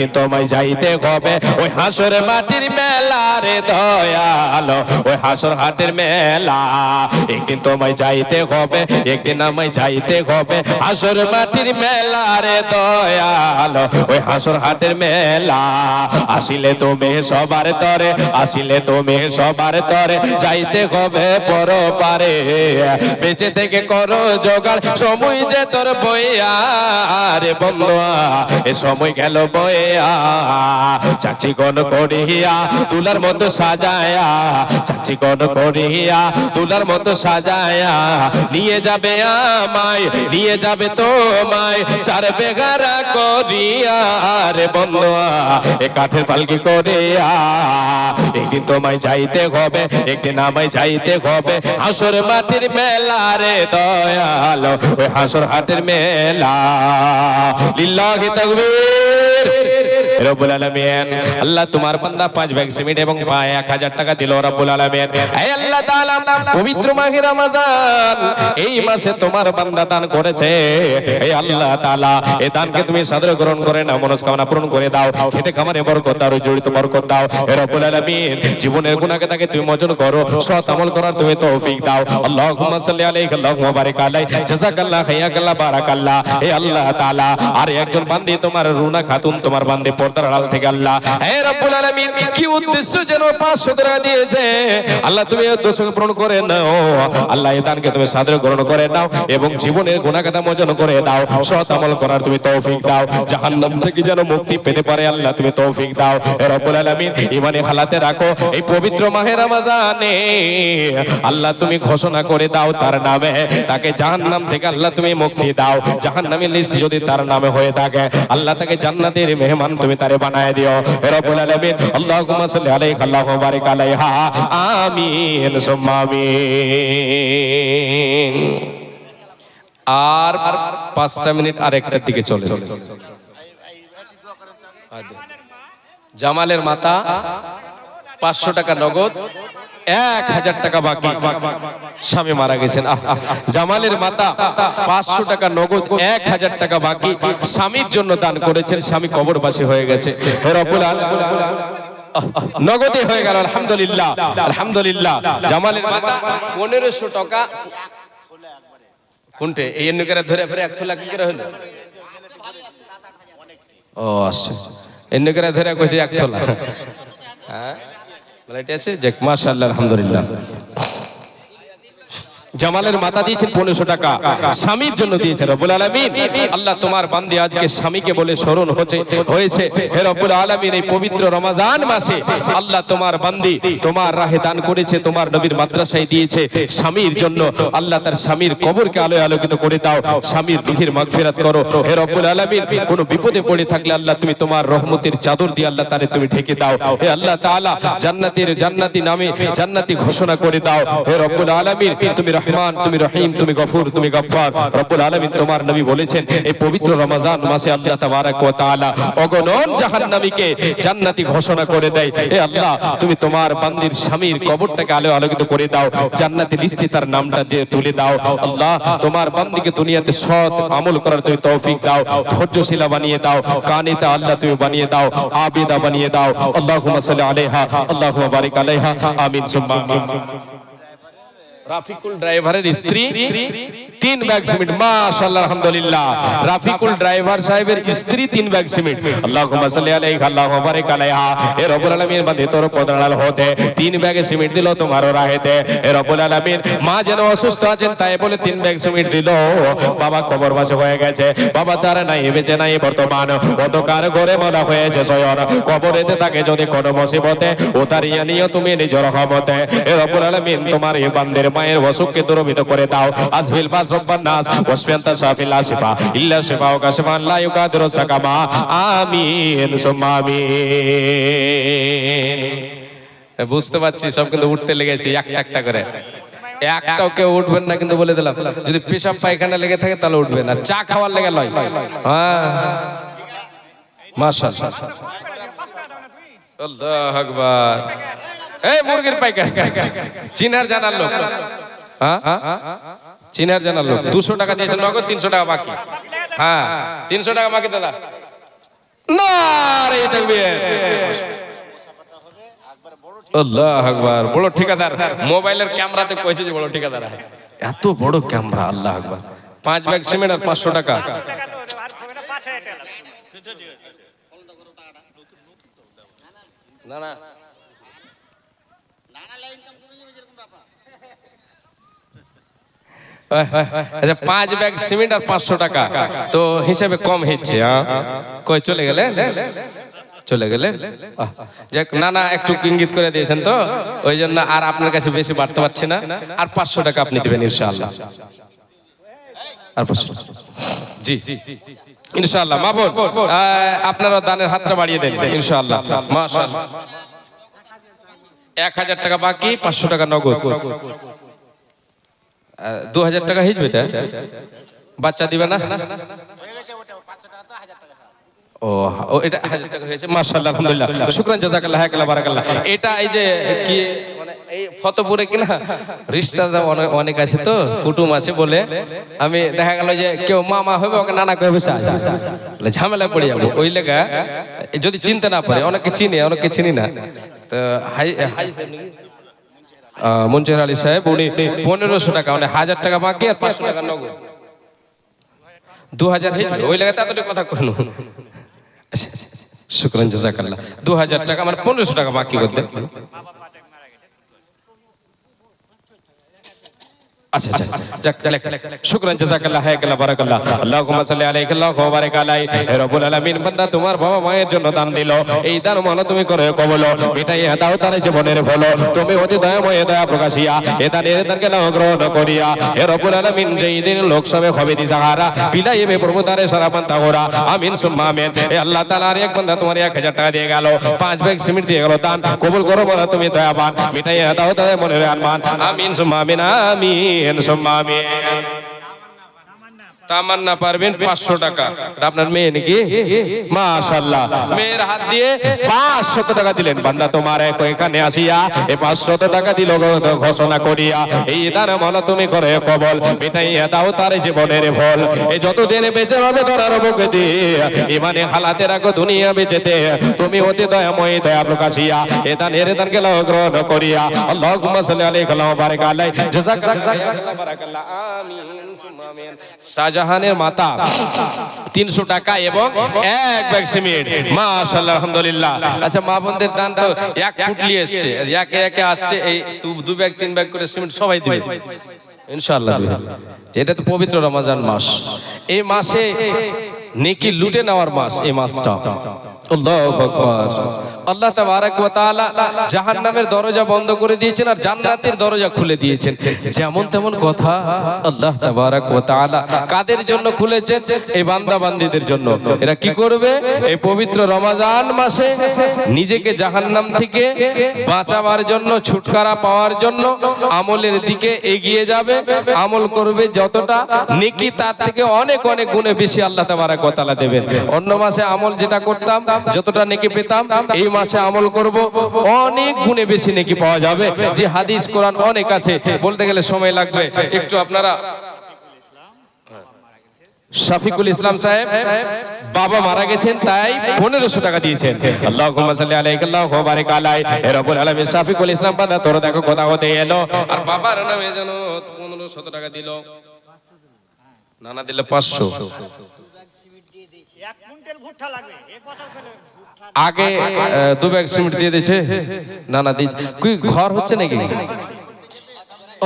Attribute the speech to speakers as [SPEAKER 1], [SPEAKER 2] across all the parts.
[SPEAKER 1] একদিন তোমায় যাইতে হবে, ওই হাসর মাটির মেলা রে দয়ালো, ওই হাসর হাটের মেলা। একদিন তোমায় যাইতে হবে, একদিন আমায় যাইতে হবে হাসর মাটির মেলা রে দয়ালো, ওই হাসর হাটের মেলা। আসিলে তুমি সবার তরে, আসিলে তুমি সবার তরে, যাইতে হবে পর পারে বেঁচে থেকে করো জোগাড়, সময় যে তোর বইয়া রে বন্ধুয়া, এ সময় গেল বইয়া চাচি কোন করিয়া তুলার মতো সাজায়া চাচি কোন করিয়া তুলার মতো সাজায়া, নিয়ে যাবে আমায়, নিয়ে যাবে তোমায়, চার বেগারা করিয়া। রে বন্ধুয়া, এ কাঠের পালকি করিয়া, একদিন তোমায় যাইতে হবে, একদিন আমায় যাইতে হবে। হাসর মাটির মেলা রে দয়াল, ওই হাসর হাটের মেলা। লিল্লাহি তাকবীর। রব্বুল আলামিন। আল্লাহ তোমার বান্দা ব্যাগ সিমেন্ট এবং পায় এক হাজার টাকা দিল রব্বুল আলামিন। আল্লাহ তাআলা, পবিত্র মাহে রমজান, এই মাসে তোমার বান্দা দান করেছে। আল্লাহ তাআলা এই দানকে তুমি সাদরে গ্রহণ করে নাও, মনস্কামনা পূরণ করে দাও। খেতে খামারে বরকত জড়িত বরকত দাও। রব্বুল আলামিন, জীবনের গুনাহকে তাকে তুমি মোচন করো, সৎ আমল করার তুমি তৌফিক দাও। আল্লাহুম্মা সাল্লি আলাইহি আলাইহি, জাযাকাল্লাহ বারাকাল্লাহ। আল্লাহ তাআলা, আর একজন বান্দি তোমার রুনা খাতুন, তোমার বান্দি পর্দার আড়াল থেকে আল্লাহ। হে রব্বুল আলামিন, কি উদ্দেশ্য যেন 500 টাকা দিয়েছে? আল্লাহ, তুমি পূরণ করে নাও। আল্লাহ, এই দানকে তুমি সাদরে গ্রহণ করে নাও এবং জীবনের মোচন করে দাও। সৎ আমল করার তুমি তৌফিক দাও। জাহান্নাম থেকে যেন মুক্তি পেতে পারে আল্লাহ, তুমি তৌফিক দাও। হে রব্বুল আলামিন ইমানে হালাতে রাখো। এই পবিত্র মাহে রমজানে আল্লাহ, তুমি ঘোষণা করে দাও তার নামে। তাকে জাহান্নাম থেকে আল্লাহ, তুমি মুক্তি দাও। জাহান্নামের লিস্ট যদি তার নামে হয়ে থাকে, আল্লাহ তাকে জান্নাতের মেহমান তুমি তারে বানায় দিও। রব্বুল আলামিন, আল্লাহুম্মা সাল্লি আলাইহি, আল্লাহু বারিক আলাইহা। আমিন, সুম্মা আমিন। আর পাঁচটা মিনিট আর একটার দিকে চলে। জামালের মাতা পাঁচশো টাকা নগদ। এক হাজার টাকা বাকি। স্বামী মারা গেছেন। জামালের মাতা, পাঁচশো টাকা নগদ, এক হাজার টাকা বাকি। স্বামীর জন্য দান করেছেন। স্বামী কবরবাসী হয়ে গেছে। নগদে হয়ে গেল, আলহামদুলিল্লাহ আলহামদুলিল্লাহ। জামালের মাতা, পনেরোশো টাকা। কোনটে? এই এন্নকেরা ধরে ফেরে এক থলা কি করে হলো? ও আসছে এন্নকেরা ধরে কইছে এক থলা। হ্যাঁ? এটা আছে যে মাশাআল্লাহ আলহামদুলিল্লাহ। জামালের মাতা দিয়েছেন পনেরোশো টাকা। স্বামীর জন্য দিয়েছেন। রব্বুল আলামিন। আল্লাহ তোমার বান্দি আজকে স্বামীকে বলে স্মরণ হচ্ছে হয়েছে। হে রব্বুল আলামিন এই পবিত্র রমাজান মাসে আল্লাহ তোমার বান্দি তোমার রাহে দান করেছে তোমার নবীর মাদ্রাসায় দিয়েছে। স্বামীর জন্য আল্লাহ তার স্বামীর কবরকে আলোয় আলোকিত করে দাও। স্বামীর রুহির মাগফিরাত করো। হে রব্বুল আলামিন কোনো বিপদে পড়ে থাকলে আল্লাহ তুমি তোমার রহমতের চাদর দিয়ে আল্লাহ তারে তুমি ঢেকে দাও। হে আল্লাহ তাআলা জান্নাতের জান্নাতি নামে জান্নাতি ঘোষণা করে দাও। হে রব্বুল আলামিন তুমি রহমান, তুমি রহিম, তুমি গফুর, তুমি গফফার। রব্বুল আলামিন তোমার নবী বলেছেন, এই পবিত্র রমজান মাসে আল্লাহ তাবারাক ওয়া তাআলা অগণন জাহান্নামীকে জান্নাতি ঘোষণা করে দেয়। হে আল্লাহ, তুমি তোমার বান্দির স্বামীর কবরটাকে আলো আলোকিত করে দাও, জান্নাতি লিস্টে তার নামটা দিয়ে তুলে দাও। আল্লাহ, তোমার বান্দিকে দুনিয়াতে সৎ আমল করার তুমি তৌফিক দাও, ধৈর্যশীলা বানিয়ে দাও, কানিতা আল্লাহ তুমি বানিয়ে দাও, আবিদা বানিয়ে দাও। আল্লাহুম্মা সাল্লি আলাইহা, আল্লাহুম্মা বারিক আলাইহা, আমিন, সুম্মা। রাফিকুল ড্রাইভারের স্ত্রী, তিন ব্যাগ সিমেন্ট। মাশাআল্লাহ, আলহামদুলিল্লাহ। রাফিকুল ড্রাইভার সাহেবের স্ত্রী, তিন ব্যাগ সিমেন্ট। আল্লাহুম্মা সাল্লি আলাইহি আল্লাহুম্মা বারিক আলাইহা। এ রব্বুল আলামিন বান্দে, তোর পদরাল হতে। তিন ব্যাগ সিমেন্ট দিল তোমার রাহেতে। এ রব্বুল আলামিন, মা যেন অসুস্থ আছেন, তাই বলে তিন ব্যাগ সিমেন্ট দিল। বাবা কবর বাসে হয়ে গেছে। বাবা তার নাই, বেঁচে নাই বর্তমান। অন্ধকার ঘরে মারা হয়েছে সয়ন কবরেতে তাকে যদি কোনো মুসিবতে উতারিয়া নিও তুমি নিজ রহমতে। এ রব্বুল আলামিন তোমার এই বান্দের মায়ের অসুখকে দূরভূত করে দাও। আজফিল বাস রব্বান নাস, ওয়াসফিয়ান্তা শাফিল আসিফা ইল্লা শিফা ও কাশফান, লা ইউকাদিরু সাকামা। আমিন, সুম্মা আমিন। বুঝতে পারছি, সব কিন্তু উঠতে লেগেছে, একটা একটা করে। একটাও কেউ উঠবেন না কিন্তু বলে দিলাম। যদি পেশাব পায়খানা লেগে থাকে তাহলে উঠবেন, আর চা খাওয়ার লেগে লয়। হ্যাঁ। মাশাআল্লাহ। আল্লাহ আকবার। এই মুরগির পাইকারি। চিনার জানার লোক। হ্যাঁ? চিনার জানার লোক। দুশো টাকা দিয়েছে, নগদ তিনশো টাকা বাকি। হ্যাঁ তিনশো টাকা বাকি দাদা। নারে তাকবীর আল্লাহ আকবার। বড় ঠিকাদার। মোবাইলের ক্যামেরাতে কইছে যে বড় ঠিকাদার। এত বড় ক্যামেরা, আল্লাহ আকবার। পাঁচ ব্যাগ সিমেন্ট আর পাঁচশো টাকা।
[SPEAKER 2] না।
[SPEAKER 1] না। আচ্ছা পাঁচ ব্যাগ সিমেন্ট আর পাঁচশো টাকা। তো হিসাবে কম হচ্ছে? কই চলে গেলে? চলে গেলে? আহ, যাক না না একটু ইঙ্গিত করে দিয়েছেন তো। ওই জন্য আর আপনার কাছে বেশি বাড়তে পারছি না। আর পাঁচশো টাকা আপনি দেবেন ইনশাআল্লাহ। আর পাঁচশো জি ইনশাআল্লাহ মা বোন আপনারা দানের হাতটা বাড়িয়ে দেন ইনশাআল্লাহ। মাশাআল্লাহ। এক হাজার টাকা বাকি পাঁচশো টাকা নগদ। দু হাজার টাকা হিজবে তা? বাচ্চা দিবে না? ও এটা হাজার টাকা হয়েছে। মাশাআল্লাহ, আলহামদুলিল্লাহ। শুকরান জাযাকাল্লাহ হায়াকাল্লাহ, বারাকাল্লাহ। এটা এই যে কি মানে এই ফতপুরে কিনা রিশতাদার অনেক আছে তো, কুটুম আছে বলে। আমি দেখা গেল যে কেউ মামা হবে ওকে নানা বলে ঝামেলায় পড়ে যাব। ওই লেগা, যদি চিনতে না পারে অনেকে চিনি অনেকে চিনি না। তো হাই হাই মঞ্জুর আলী সাহেব, উনি পনেরোশো টাকা মানে হাজার টাকা বাকি আর পাঁচশো টাকা নগদ। দু হাজার ওই লাগাতে এতটা কথা কোনো শুক্রান, জাজাকাল্লাহ। দু হাজার টাকা মানে পনেরোশো টাকা বাকি করতেন
[SPEAKER 2] বাবা পাঁচ এক মারা গেছে
[SPEAKER 1] আচ্ছা আচ্ছা যাক লেখ শুকরান জাযাকাল্লাহ হায়াকাল্লাহ বারাকাল্লাহ। আল্লাহুম্মা সাল্লি আলাইহি আল্লাহু ওয়া বারিক আলাই। হে রব্বুল আলামিন, বান্দা তোমার বাবা মায়ের জন্য দান দিল। এই দান তুমি করে কবল। মিটাই দাও তার জীবনের ফল। তুমি অতি দয়াময় দয়া প্রকাশিয়া। এ দানের দানকে নাও গ্রহণ করিয়া। হে রব্বুল আলামিন, যেই দিন লোক সবে হবে দিশাহারা বিলাইবে প্রভু তারে সারা বান্দা গোরা আমিন, সুম্মা আমিন। এ আল্লাহ তাআলা আর এক বান্দা তোমার 1000 টাকা দিয়ে গেল। পাঁচ ব্যাগ সিমেন্ট দিয়ে গেল দান। কবুল করো বলা তুমি দয়াবান। মিটাই দাও তার মনের আনমান আমিন, সুম্মা আমিন আমিন। সুম্মা আমিন পারবেন পাঁচশো টাকা। আপনার মেয়ে নাকি? মেয়ের হাত দিয়ে পাঁচশত টাকা দিলেন। বান্দা তোমার এখানে আসিয়া এ পাঁচশত টাকা দিল ঘোষণা করিয়া, এই দান মনে তুমি করে কবল, মিটাইয়া দাও তার জীবনের ফল। এই যতদিন বেঁচে হবে ধরার বুকে দিয়ে, ইমানে হালাতে রাখো দুনিয়া বেঁচেতে। তুমি অতি দয়াময়, দয়া প্রকাশিয়া, এ দানকে লও গ্রহণ করিয়া। সাল্লি আলাইহি ওয়া জাযাকাল্লাহ, বারাকাল্লাহ, আমিন, সুম্মা, আমিন। শাহজাহানের মাতা। তিনশো টাকা এবং এক ব্যাগ সিমেন্ট। মা আসাল্লাহ আলহামদুলিল্লাহ। আচ্ছা মা বোনদের দান তো এক ফুটলি এসছে। একে একে আসছে, এই দু- ব্যাগ, তিন ব্যাগ করে সিমেন্ট সবাই দিবে। ইনশাআল্লাহ এটা তো পবিত্র রমাজান মাস। এই মাসে নেকি লুটে নেওয়ার মাস, এই মাসটা। আল্লাহু তাবারাক ওয়া তাআলা জাহান্নামের দরজা বন্ধ করে দিয়েছেন আর জান্নাতের দরজা খুলে দিয়েছেন। যেমন তেমন কথা আল্লাহ তাবারাক ওয়া তাআলা কাদের জন্য খুলেছেন? এই বান্দা বান্দীদের জন্য। এরা কি করবে? এই পবিত্র রমজান মাসে নিজেকে জাহান্নাম থেকে বাঁচাবার জন্য ছুটকারা পাওয়ার জন্য আমলের দিকে এগিয়ে যাবে। আমল করবে যতটা নেকি তার থেকে অনেক অনেক গুণে বেশি আল্লাহ তাবারাক ওয়া তাআলা দেবেন। অন্য মাসে আমল যেটা করতাম যতটা নেকি পেতাম, এই মাসে আমল করব। অনেক গুণে বেশি নেকি পাওয়া যাবে। যে হাদিস কোরআন অনেক আছে, বলতে গেলে সময় লাগবে। একটু আপনারা শফিকুল ইসলাম সাহেব, বাবা মারা গেছেন, তাই পনেরোশো টাকা দিয়েছেন। আলামিন শফিকুল ইসলাম বান্দা, তোর দেখো কথা হতে এলো। আর বাবার নামে যেন পনেরোশো টাকা দিল। নানা দিলে পাঁচশো
[SPEAKER 2] এক কুইন্টাল ভুট্টা লাগবে এ কথা বলে ভুট্টা
[SPEAKER 1] আগে দু ব্যাগ সিমেন্ট দিয়ে দিয়েছে। না না দিয়েছে। কি ঘর হচ্ছে নাকি?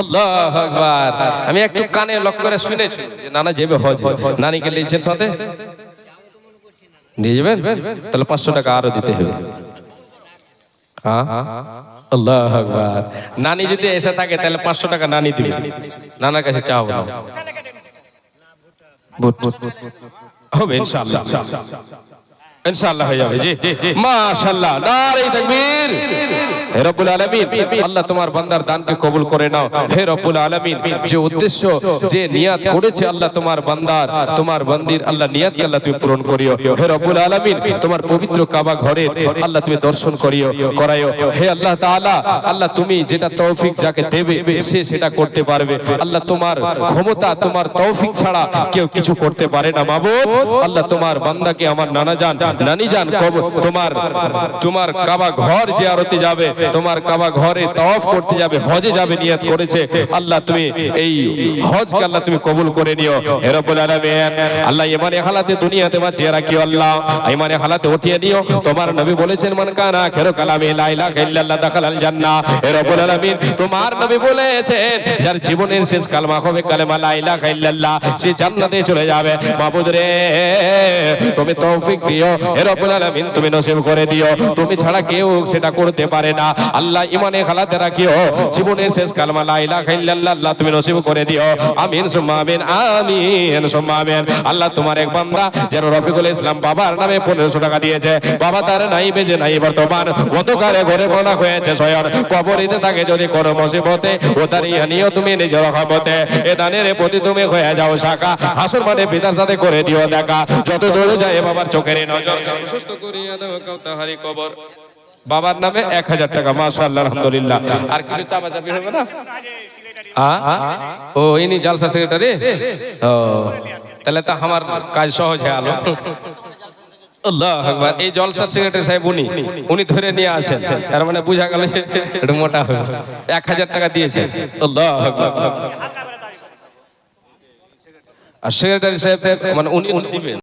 [SPEAKER 1] আল্লাহ আকবার। আমি একটু কানে লক করে শুনেছি যে নানা যাবে হজ। নানিকে নিয়েছেন সাথে? নিয়ে যাবেন? তাহলে পাঁচশো টাকা আরও দিতে হবে। হ্যাঁ আল্লাহ আকবার। নানি যদি এসে থাকে তাহলে পাঁচশো টাকা নানি দিবে। নানার কাছে চাও না
[SPEAKER 2] ভুট্টা লেগে দেবে
[SPEAKER 1] বুট বুট হবে ইনশাআল্লাহ হয়ে যাবে। জি মাশাআল্লাহ। নারে তাকবীর। হে রব্বুল আলামিন, আল্লাহ তোমার বান্দার দানকে কবুল করে নাও। হে রব্বুল আলামিন, যে উদ্দেশ্য, যে নিয়াত করেছে আল্লাহ তোমার বান্দার, তোমার বান্দির আল্লাহ নিয়াতকে আল্লাহ তুমি পূরণ করিও। হে রব্বুল আলামিন, তোমার পবিত্র কাবা ঘরের আল্লাহ তুমি দর্শন করিও, করাইও। হে আল্লাহ তাআলা, আল্লাহ তুমি যেটা তৌফিক যাকে দেবে, সে সেটা করতে পারবে। আল্লাহ তোমার ক্ষমতা, তোমার তৌফিক ছাড়া কেউ কিছু করতে পারে না। মাবুদ, আল্লাহ তোমার বান্দাকে আমার নানা জান নানি যান কব তোমার তোমার কাবা ঘর জিয়ারতে যাবে তোমার কাবা ঘরে তাওয়াফ করতে যাবে হজে যাবে নিয়ত করেছে। আল্লাহ তুমি এই হজকে আল্লাহ তুমি কবুল করে নিও। হে রব্বুল আলামিন আল্লাহ ইমানে হালাতে দুনিয়াতে বাঁচিয়ে রাখিও আল্লাহ। ইমানে হালাতে উঠিয়ে নিও। তোমার নবী বলেছেন মান কানা খেরো কালামে লা ইলাহা ইল্লাল্লাহ দাখালাল জান্নাহ। হে রব্বুল আলামিন তোমার নবী বলেছেন যার জীবনের শেষ কালমা হবে কালেমা লা ইলাহা ইল্লাল্লাহ সে জান্নাতে চলে যাবে। মাবুদ রে তুমি তৌফিক দিও। রব্বুল আলামিন, তুমি নসিব করে দিও। তুমি ছাড়া কেউ সেটা করতে পারে না। আল্লাহ ইমানে হালাতে রাখিও। জীবনের শেষ কালমা, লা ইলাহা ইল্লাল্লাহ তুমি নসিব করে দিও। আমিন, সুম্মা আমিন আমিন, সুম্মা আমিন। আল্লাহ তোমার এক বান্দা, যেন রফিকুল ইসলাম বাবার নামে পনেরোশো টাকা দিয়েছে। বাবা তার নাই বেজে নাই বর্তমান। অতকারে ঘরে বলা হয়েছে স্বয়ং। কবরিতে তাকে যদি করো মুসিবতে ও তার নিও তুমি নিজের রহমতে, এ দানের প্রতি তুমি হয়ে যাও শাখা। হাসুর মানে পিতার সাথে করে দিও দেখা। যত দূরে যায় বাবার চোখের এই সুস্থ করিয়া দাও কবর। বাবার নামে এক হাজার টাকা মাশাআল্লাহ আলহামদুলিল্লাহ। আর কিছু চাপা চাপি হবে না? ও ইনি জালসা সেক্রেটারি ও তাহলে তো আমার কাজ সহজ হয়ে আলো আল্লাহ আকবার। এই জলসার সেক্রেটারি সাহেব উনি উনি ধরে নিয়ে আসেন। তার মানে বুঝা গেল যে একটু মোটা হবে এক হাজার টাকা দিয়েছে। আল্লাহ আকবার। আর সেক্রেটারি সাহেব মানে উনি দিবেন।